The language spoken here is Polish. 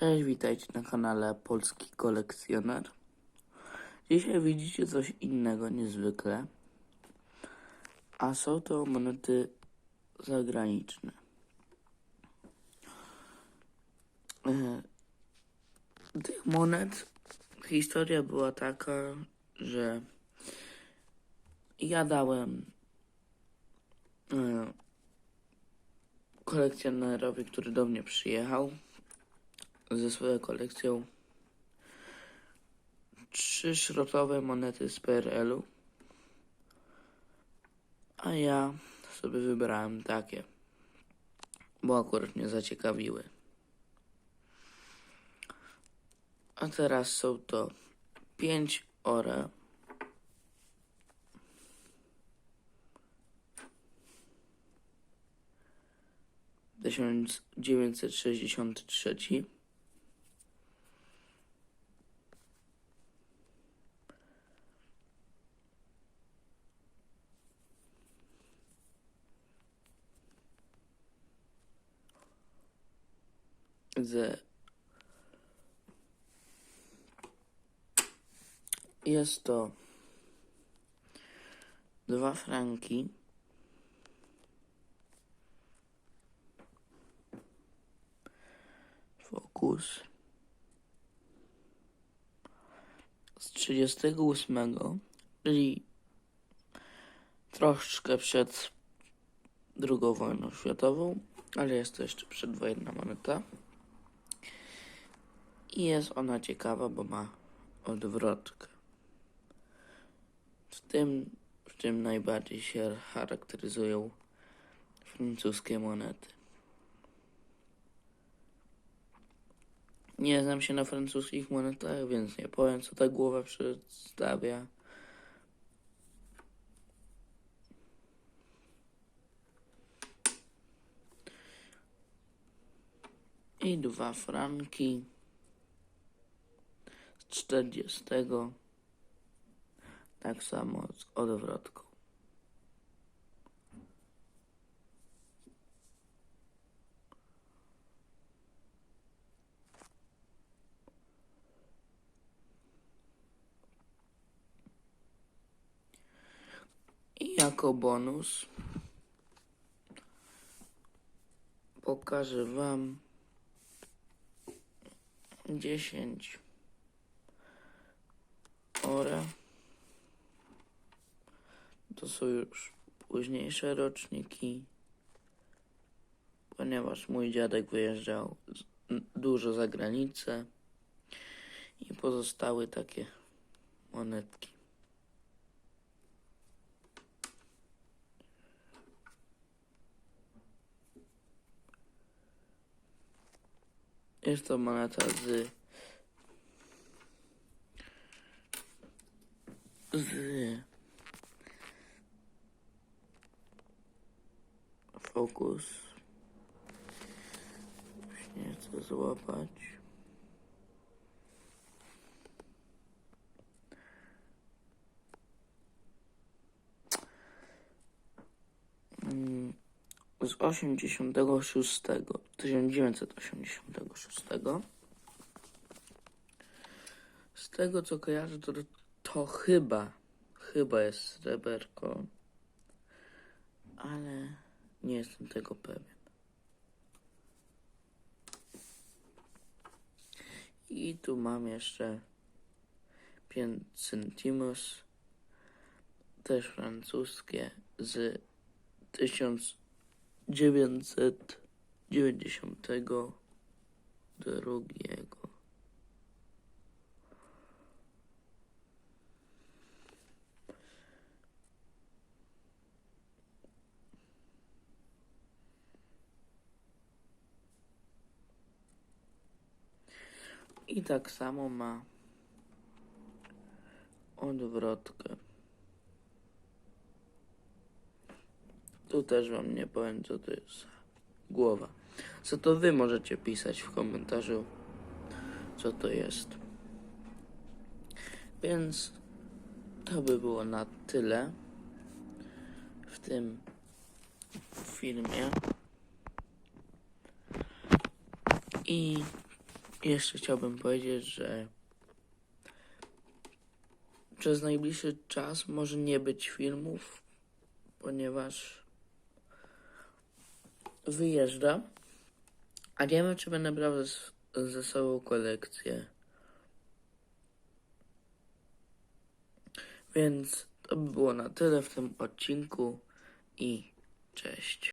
Cześć, witajcie na kanale Polski Kolekcjoner. Dzisiaj widzicie coś innego niezwykle, a są to monety zagraniczne. E, Tych monet historia była taka, że ja dałem e, kolekcjonerowi, który do mnie przyjechał, ze swoją kolekcją trzy szrotowe monety z PRL-u, a ja sobie wybrałem takie, bo akurat mnie zaciekawiły. A teraz są to pięć ore. Tysiąc dziewięćset sześćdziesiąt trzeci. Z jest to dwa franki. Fokus. Z 38 czyli troszeczkę przed drugą wojną światową ale jest to jeszcze przedwojenna moneta i jest ona ciekawa, bo ma odwrotkę. W tym, w tym najbardziej się charakteryzują francuskie monety. Nie znam się na francuskich monetach, więc nie powiem, co ta głowa przedstawia. I dwa franki 40. Tak samo z odwrotką. I jako bonus pokażę Wam 10 To są już późniejsze roczniki, ponieważ mój dziadek wyjeżdżał dużo za granicę i pozostały takie monetki. Jest to moneta z z fokus. Nie chcę złapać. Mm, z 86 1986 z tego co kojarzę to, to chyba chyba jest sreberko ale nie jestem tego pewien. I tu mam jeszcze 5 centimus też francuskie z 1992 I tak samo ma odwrotkę. Tu też wam nie powiem, co to jest głowa. Co to wy możecie pisać w komentarzu, co to jest. Więc to by było na tyle w tym filmie. I Jeszcze chciałbym powiedzieć, że przez najbliższy czas może nie być filmów, ponieważ wyjeżdżam, a nie wiem, czy będę brał ze, sobą kolekcję. Więc to by było na tyle w tym odcinku i cześć.